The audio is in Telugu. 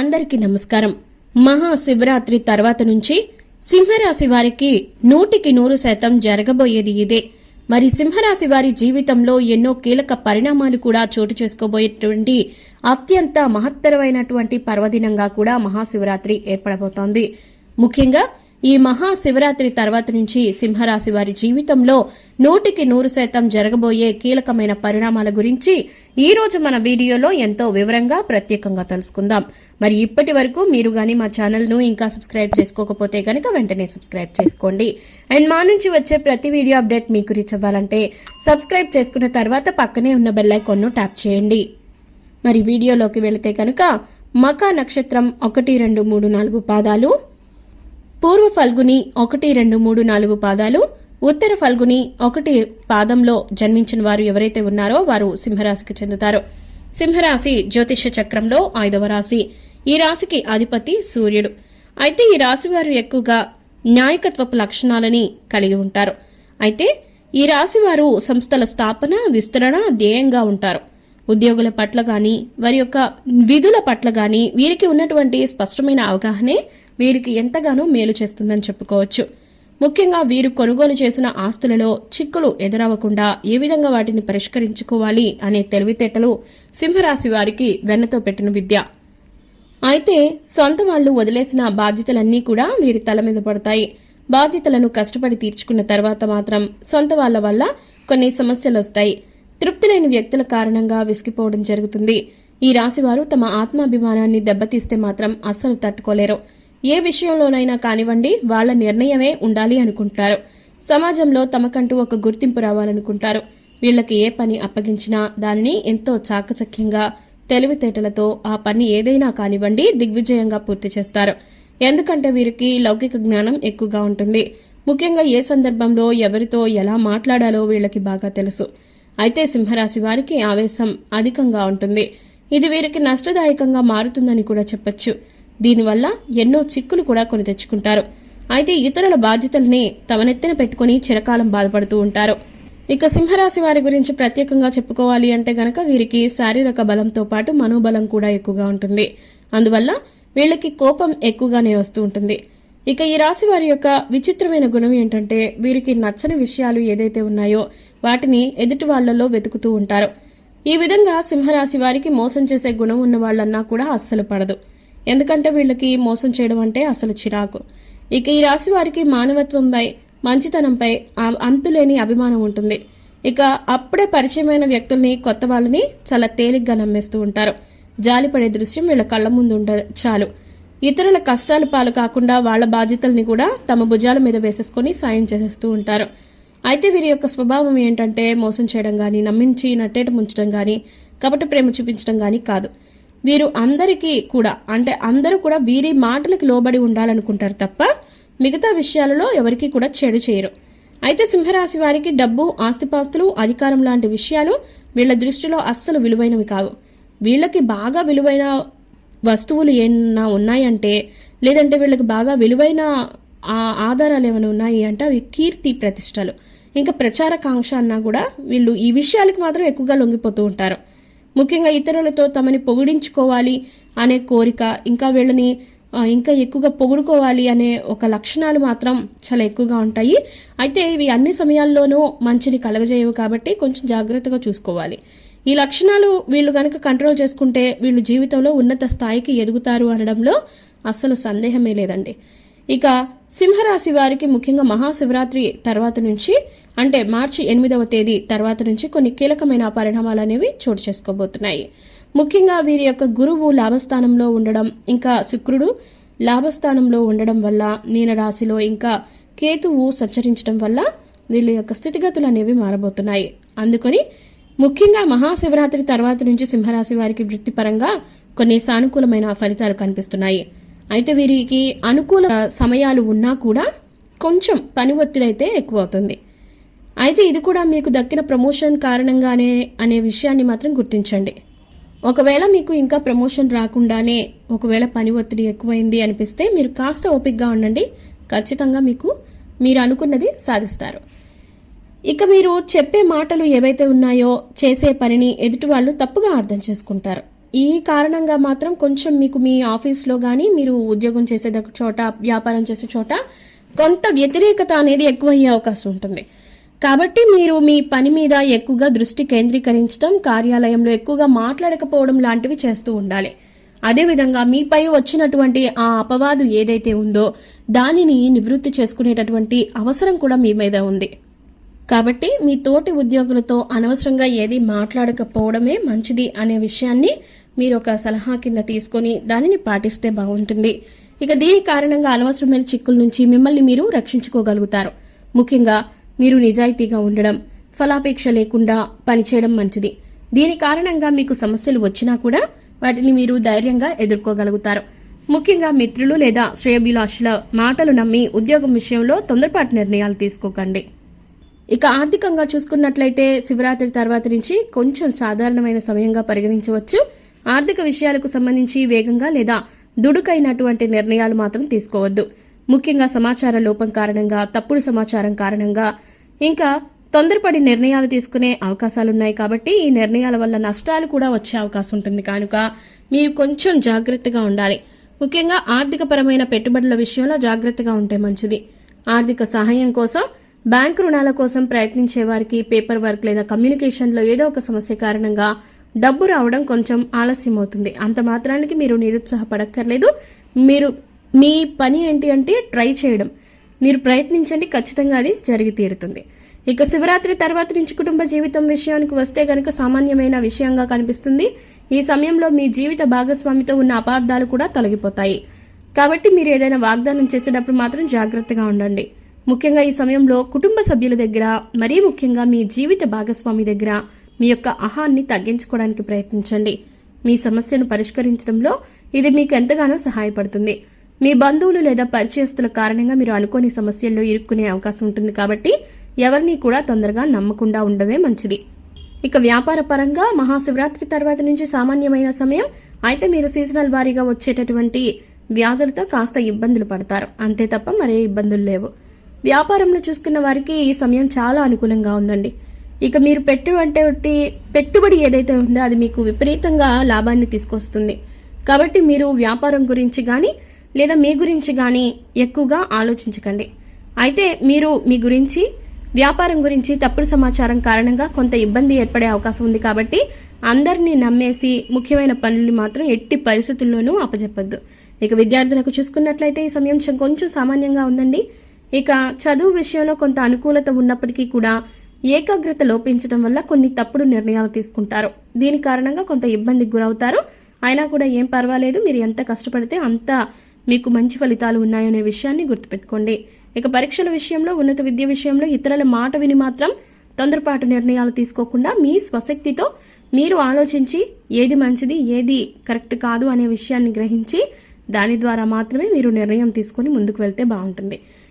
అందరికీ నమస్కారం. మహాశివరాత్రి తర్వాత నుంచి సింహరాశి వారికి నూటికి నూరు శాతం జరగబోయేది ఇదే. మరి సింహరాశి వారి జీవితంలో ఎన్నో కీలక పరిణామాలు కూడా చోటు చేసుకోబోయేటువంటి అత్యంత మహత్తరమైనటువంటి పర్వదినంగా కూడా మహాశివరాత్రి ఏర్పడబోతోంది. ముఖ్యంగా ఈ మహాశివరాత్రి తర్వాత నుంచి సింహరాశి వారి జీవితంలో నూటికి నూరు శాతం జరగబోయే కీలకమైన పరిణామాల గురించి ఈ రోజు మన వీడియోలో ఎంతో వివరంగా ప్రత్యేకంగా తెలుసుకుందాం. మరి ఇప్పటి వరకు మీరు గాని మా ఛానల్ను ఇంకా సబ్స్క్రైబ్ చేసుకోకపోతే గనక వెంటనే సబ్స్క్రైబ్ చేసుకోండి. అండ్ మా నుంచి వచ్చే ప్రతి వీడియో అప్డేట్ మీకు రీచ్ అవ్వాలంటే సబ్స్క్రైబ్ చేసుకున్న తర్వాత పక్కనే ఉన్న బెల్ ఐకాన్ను ట్యాప్ చేయండి. మరి వీడియోలోకి వెళితే కనుక మకా నక్షత్రం ఒకటి రెండు మూడు నాలుగు పాదాలు పూర్వ ఫల్గుని ఒకటి రెండు మూడు నాలుగు పాదాలు ఉత్తర ఫల్గుని ఒకటి పాదంలో జన్మించిన వారు ఎవరైతే ఉన్నారో వారు సింహరాశికి చెందుతారు. సింహరాశి జ్యోతిష చక్రంలో ఐదవ రాశి. ఈ రాశికి అధిపతి సూర్యుడు. అయితే ఈ రాశి వారు ఎక్కువగా న్యాయకత్వపు లక్షణాలని కలిగి ఉంటారు. అయితే ఈ రాశి వారు సంస్థల స్థాపన విస్తరణ ధ్యేయంగా ఉంటారు. ఉద్యోగుల పట్ల గాని వారి యొక్క విధుల పట్ల గాని వీరికి ఉన్నటువంటి స్పష్టమైన అవగాహనే వీరికి ఎంతగానో మేలు చేస్తుందని చెప్పుకోవచ్చు. ముఖ్యంగా వీరు కొనుగోలు చేసిన ఆస్తులలో చిక్కులు ఎదురవ్వకుండా ఏ విధంగా వాటిని పరిష్కరించుకోవాలి అనే తెలివితేటలు సింహరాశి వారికి వెన్నతో పెట్టిన విద్య. అయితే సొంత వాళ్ళు వదిలేసిన బాధ్యతలన్నీ కూడా వీరి తల మీద పడతాయి. బాధ్యతలను కష్టపడి తీర్చుకున్న తర్వాత మాత్రం సొంత వాళ్ళ వల్ల కొన్ని సమస్యలు వస్తాయి. తృప్తి లేని వ్యక్తుల కారణంగా విసిగిపోవడం జరుగుతుంది. ఈ రాశివారు తమ ఆత్మాభిమానాన్ని దెబ్బతీస్తే మాత్రం అస్సలు తట్టుకోలేరు. ఏ విషయంలోనైనా కానివ్వండి వాళ్ళ నిర్ణయమే ఉండాలి అనుకుంటారు. సమాజంలో తమకంటూ ఒక గుర్తింపు రావాలనుకుంటారు. వీళ్ళకి ఏ పని అప్పగించినా దానిని ఎంతో చాకచక్యంగా తెలివితేటలతో ఆ పని ఏదైనా కానివ్వండి దిగ్విజయంగా పూర్తి చేస్తారు. ఎందుకంటే వీరికి లౌకిక జ్ఞానం ఎక్కువగా ఉంటుంది. ముఖ్యంగా ఏ సందర్భంలో ఎవరితో ఎలా మాట్లాడాలో వీళ్ళకి బాగా తెలుసు. అయితే సింహరాశి వారికి ఆవేశం అధికంగా ఉంటుంది. ఇది వీరికి నష్టదాయకంగా మారుతుందని కూడా చెప్పొచ్చు. దీనివల్ల ఎన్నో చిక్కులు కూడా కొని తెచ్చుకుంటారు. అయితే ఇతరుల బాధ్యతల్ని తమనెత్తిన పెట్టుకుని చిరకాలం బాధపడుతూ ఉంటారు. ఇక సింహరాశి వారి గురించి ప్రత్యేకంగా చెప్పుకోవాలి అంటే గనక వీరికి శారీరక బలంతో పాటు మనోబలం కూడా ఎక్కువగా ఉంటుంది. అందువల్ల వీళ్ళకి కోపం ఎక్కువగానే వస్తూ ఉంటుంది. ఇక ఈ రాశి వారి యొక్క విచిత్రమైన గుణం ఏంటంటే వీరికి నచ్చని విషయాలు ఏదైతే ఉన్నాయో వాటిని ఎదుటి వాళ్ళలో వెతుకుతూ ఉంటారు. ఈ విధంగా సింహరాశి వారికి మోసం చేసే గుణం ఉన్న వాళ్ళన్నా కూడా అస్సలు పడదు. ఎందుకంటే వీళ్ళకి మోసం చేయడం అంటే అసలు చిరాకు. ఇక ఈ రాశి వారికి మానవత్వంపై మంచితనంపై అంతులేని అభిమానం ఉంటుంది. ఇక అప్పుడే పరిచయమైన వ్యక్తుల్ని కొత్త వాళ్ళని చాలా తేలిగ్గా నమ్మేస్తూ ఉంటారు. జాలిపడే దృశ్యం వీళ్ళ కళ్ళ ముందు ఉండ చాలు. ఇతరుల కష్టాల పాలు కాకుండా వాళ్ళ బాధ్యతల్ని కూడా తమ భుజాల మీద వేసేసుకొని సాయం చేసేస్తూ ఉంటారు. అయితే వీరి యొక్క స్వభావం ఏంటంటే మోసం చేయడం కానీ నమ్మించి నట్టేట ముంచడం కానీ కపట ప్రేమ చూపించడం కానీ కాదు. వీరు అందరికీ కూడా అంటే అందరూ కూడా వీరి మాటలకు లోబడి ఉండాలనుకుంటారు తప్ప మిగతా విషయాలలో ఎవరికీ కూడా చెడు చేయరు. అయితే సింహరాశి వారికి డబ్బు ఆస్తిపాస్తులు అధికారం లాంటి విషయాలు వీళ్ళ దృష్టిలో అస్సలు విలువైనవి కావు. వీళ్ళకి బాగా విలువైన వస్తువులు ఏమన్నా ఉన్నాయంటే లేదంటే వీళ్ళకి బాగా విలువైన ఆధారాలు ఏమైనా ఉన్నాయి అంటే అవి కీర్తి ప్రతిష్టలు. ఇంకా ప్రచారకాంక్ష అన్నా కూడా వీళ్ళు ఈ విషయాలకు మాత్రం ఎక్కువగా లొంగిపోతూ ఉంటారు. ముఖ్యంగా ఇతరులతో తమని పొగిడించుకోవాలి అనే కోరిక ఇంకా వీళ్ళని ఇంకా ఎక్కువగా పొగుడుకోవాలి అనే ఒక లక్షణాలు మాత్రం చాలా ఎక్కువగా ఉంటాయి. అయితే ఇవి అన్ని సమయాల్లోనూ మంచిని కలగజేయవు కాబట్టి కొంచెం జాగ్రత్తగా చూసుకోవాలి. ఈ లక్షణాలు వీళ్ళు కనుక కంట్రోల్ చేసుకుంటే వీళ్ళు జీవితంలో ఉన్నత స్థాయికి ఎదుగుతారు అనడంలో అస్సలు సందేహమే లేదండి. ఇక సింహరాశి వారికి ముఖ్యంగా మహాశివరాత్రి తర్వాత నుంచి అంటే మార్చి ఎనిమిదవ తేదీ తర్వాత నుంచి కొన్ని కీలకమైన పరిణామాలు అనేవి చోటు చేసుకోబోతున్నాయి. ముఖ్యంగా వీరి యొక్క గురువు లాభస్థానంలో ఉండడం ఇంకా శుక్రుడు లాభస్థానంలో ఉండడం వల్ల మీనరాశిలో ఇంకా కేతువు సంచరించడం వల్ల వీళ్ళ యొక్క స్థితిగతులు అనేవి మారబోతున్నాయి. అందుకని ముఖ్యంగా మహాశివరాత్రి తర్వాత నుంచి సింహరాశి వారికి వృత్తిపరంగా కొన్ని సానుకూలమైన ఫలితాలు కనిపిస్తున్నాయి. అయితే వీరికి అనుకూల సమయాలు ఉన్నా కూడా కొంచెం పని ఒత్తిడి అయితే ఎక్కువ అవుతుంది అయితే ఇది కూడా మీకు దక్కిన ప్రమోషన్ కారణంగానే అనే విషయాన్ని మాత్రం గుర్తించండి. ఒకవేళ మీకు ఇంకా ప్రమోషన్ రాకుండానే ఒకవేళ పని ఒత్తిడి ఎక్కువైంది అనిపిస్తే మీరు కాస్త ఓపిక్గా ఉండండి. ఖచ్చితంగా మీకు మీరు అనుకున్నది సాధిస్తారు. ఇక మీరు చెప్పే మాటలు ఏవైతే ఉన్నాయో చేసే పనిని ఎదుటి వాళ్ళు తప్పుగా అర్థం చేసుకుంటారు. ఈ కారణంగా మాత్రం కొంచెం మీకు మీ ఆఫీస్లో కానీ మీరు ఉద్యోగం చేసే చోట వ్యాపారం చేసే చోట కొంత వ్యతిరేకత అనేది ఎక్కువయ్యే అవకాశం ఉంటుంది. కాబట్టి మీరు మీ పని మీద ఎక్కువగా దృష్టి కేంద్రీకరించడం కార్యాలయంలో ఎక్కువగా మాట్లాడకపోవడం లాంటివి చేస్తూ ఉండాలి. అదేవిధంగా మీపై వచ్చినటువంటి ఆ అపవాదు ఏదైతే ఉందో దానిని నివృత్తి చేసుకునేటటువంటి అవసరం కూడా మీ మీద ఉంది. కాబట్టి మీ తోటి ఉద్యోగులతో అనవసరంగా ఏది మాట్లాడకపోవడమే మంచిది అనే విషయాన్ని మీరు ఒక సలహా కింద తీసుకొని దానిని పాటిస్తే బాగుంటుంది. ఇక దీని కారణంగా అనవసరమైన చిక్కుల నుంచి మిమ్మల్ని మీరు రక్షించుకోగలుగుతారు. ముఖ్యంగా మీరు నిజాయితీగా ఉండడం ఫలాపేక్ష లేకుండా పనిచేయడం మంచిది. దీని కారణంగా మీకు సమస్యలు వచ్చినా కూడా వాటిని మీరు ధైర్యంగా ఎదుర్కోగలుగుతారు. ముఖ్యంగా మిత్రులు లేదా శ్రేయభిలాషుల మాటలు నమ్మి ఉద్యోగం విషయంలో తొందరపాటు నిర్ణయాలు తీసుకోకండి. ఇక ఆర్థికంగా చూసుకున్నట్లయితే శివరాత్రి తర్వాత నుంచి కొంచెం సాధారణమైన సమయంగా పరిగణించవచ్చు. ఆర్థిక విషయాలకు సంబంధించి వేగంగా లేదా దుడుకైనటువంటి నిర్ణయాలు మాత్రం తీసుకోవద్దు. ముఖ్యంగా సమాచార లోపం కారణంగా తప్పుడు సమాచారం కారణంగా ఇంకా తొందరపడి నిర్ణయాలు తీసుకునే అవకాశాలున్నాయి కాబట్టి ఈ నిర్ణయాల వల్ల నష్టాలు కూడా వచ్చే అవకాశం ఉంటుంది. కనుక మీరు కొంచెం జాగ్రత్తగా ఉండాలి. ముఖ్యంగా ఆర్థికపరమైన పెట్టుబడుల విషయంలో జాగ్రత్తగా ఉంటే మంచిది. ఆర్థిక సహాయం కోసం బ్యాంక్ రుణాల కోసం ప్రయత్నించే వారికి పేపర్ వర్క్ లేదా కమ్యూనికేషన్లో ఏదో ఒక సమస్య కారణంగా డబ్బు రావడం కొంచెం ఆలస్యం అవుతుంది అంత మాత్రానికి మీరు నిరుత్సాహపడక్కర్లేదు. మీరు మీ పని ఏంటి అంటే ట్రై చేయడం. మీరు ప్రయత్నించండి ఖచ్చితంగా అది జరిగి తీరుతుంది. ఇక శివరాత్రి తర్వాత నుంచి కుటుంబ జీవితం విషయానికి వస్తే గనక సామాన్యమైన విషయంగా కనిపిస్తుంది. ఈ సమయంలో మీ జీవిత భాగస్వామితో ఉన్న అపార్థాలు కూడా తొలగిపోతాయి. కాబట్టి మీరు ఏదైనా వాగ్దానం చేసేటప్పుడు మాత్రం జాగ్రత్తగా ఉండండి. ముఖ్యంగా ఈ సమయంలో కుటుంబ సభ్యుల దగ్గర మరీ ముఖ్యంగా మీ జీవిత భాగస్వామి దగ్గర మీ యొక్క అహాన్ని తగ్గించుకోవడానికి ప్రయత్నించండి. మీ సమస్యను పరిష్కరించడంలో ఇది మీకు ఎంతగానో సహాయపడుతుంది. మీ బంధువులు లేదా పరిచయస్తుల కారణంగా మీరు అనుకోని సమస్యల్లో ఇరుక్కునే అవకాశం ఉంటుంది కాబట్టి ఎవరిని కూడా తొందరగా నమ్మకుండా ఉండమే మంచిది. ఇక వ్యాపార పరంగా మహాశివరాత్రి తర్వాత నుంచి సామాన్యమైన సమయం అయితే మీరు సీజనల్ వారీగా వచ్చేటటువంటి వ్యాధులతో కాస్త ఇబ్బందులు పడతారు. అంతే తప్ప మరే ఇబ్బందులు లేవు. వ్యాపారంలో చూసుకున్న వారికి ఈ సమయం చాలా అనుకూలంగా ఉందండి. ఇక మీరు పెట్టు అంటే పెట్టుబడి ఏదైతే ఉందో అది మీకు విపరీతంగా లాభాన్ని తీసుకొస్తుంది. కాబట్టి మీరు వ్యాపారం గురించి కానీ లేదా మీ గురించి కానీ ఎక్కువగా ఆలోచించకండి. అయితే మీరు మీ గురించి వ్యాపారం గురించి తప్పుడు సమాచారం కారణంగా కొంత ఇబ్బంది ఏర్పడే అవకాశం ఉంది కాబట్టి అందరినీ నమ్మేసి ముఖ్యమైన పనులు మాత్రం ఎట్టి పరిస్థితుల్లోనూ అప్పజెప్పద్దు. ఇక విద్యార్థులకు చూసుకున్నట్లయితే ఈ సమయం కొంచెం సామాన్యంగా ఉందండి. ఇక చదువు విషయంలో కొంత అనుకూలత ఉన్నప్పటికీ కూడా ఏకాగ్రత లోపించడం వల్ల కొన్ని తప్పుడు నిర్ణయాలు తీసుకుంటారు. దీని కారణంగా కొంత ఇబ్బందికి గురవుతారు. అయినా కూడా ఏం పర్వాలేదు. మీరు ఎంత కష్టపడితే అంత మీకు మంచి ఫలితాలు ఉన్నాయనే విషయాన్ని గుర్తుపెట్టుకోండి. ఇక పరీక్షల విషయంలో ఉన్నత విద్య విషయంలో ఇతరుల మాట విని మాత్రం తొందరపాటు నిర్ణయాలు తీసుకోకుండా మీ స్వశక్తితో మీరు ఆలోచించి ఏది మంచిది ఏది కరెక్ట్ కాదు అనే విషయాన్ని గ్రహించి దాని ద్వారా మాత్రమే మీరు నిర్ణయం తీసుకొని ముందుకు వెళ్తే బాగుంటుంది.